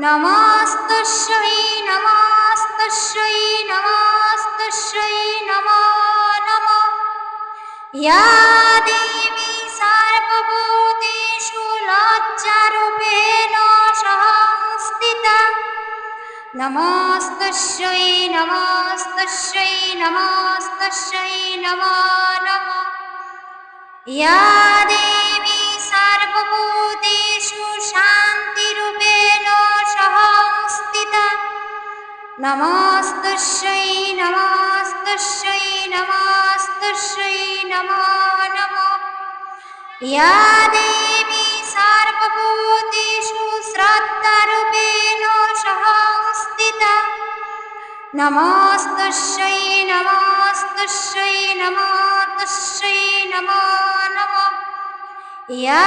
नमस्तस्यै नमस्तस्यै नमस्तस्यै नमो नमः। या देवी सर्वभूतेषु लज्जारूपेण संस्थिता नमस्तस्यै नमस्तस्यै नमस्तस्यै नमो नमः। या देवी सर्वभूतेषु नमस्तस्यै नमस्तस्यै नमो सर्वभूतेषु श्रद्धारूपेण संस्थिता नमस्तस्यै नमस्तस्यै नमस्तस्यै नमो नमः। या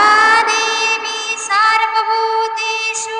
देवी सर्वभूतेषु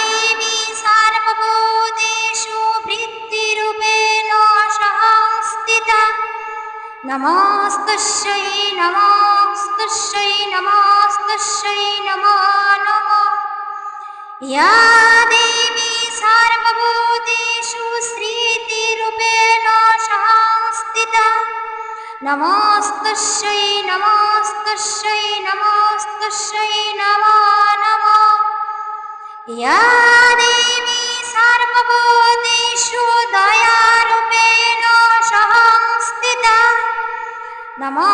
नमस्तस्यै नमस्तस्यै नमस्तस्यै नमो या देवी सर्वभूतेषु श्रीतिरूपेण संस्थिता नमस्तस्यै नमस्तस्यै नमस्तस्यै नमो नमः। या देवी सर्वभूतेषु दयारूपेण नमो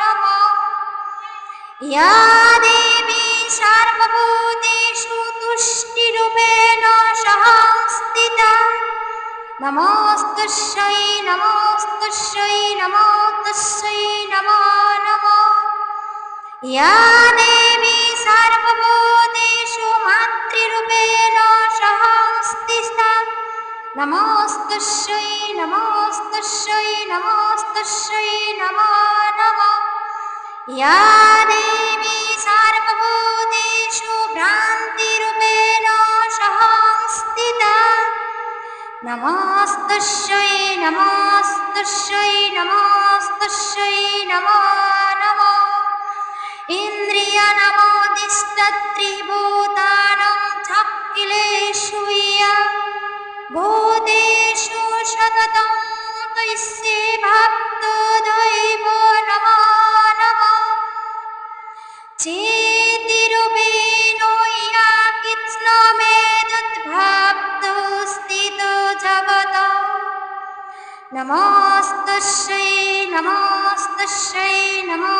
नमः। या देवी सर्वभूतेषु तुष्टिरूपेण संस्थिता नमस्तस्यै नमस्तस्यै नमस्तस्यै नमो नमः। या नमस्तस्यै नमस्तस्यै नमो नमः या देवी सर्वभूतेषु भ्रान्तिरूपेण संस्थिता नमस्तस्यै नमस्तस्यै नमस्तस्यै नमो नमः इन्द्रियनमोदिष्टत्रिभूतानं चक्किलेषु भक्तदैव नमो नमः चेतिरूपेण या कृत्स्नमेतद्भक्तो स्थितो जगत नमस्तस्यै नमस्तस्यै नमस्तस्यै नमो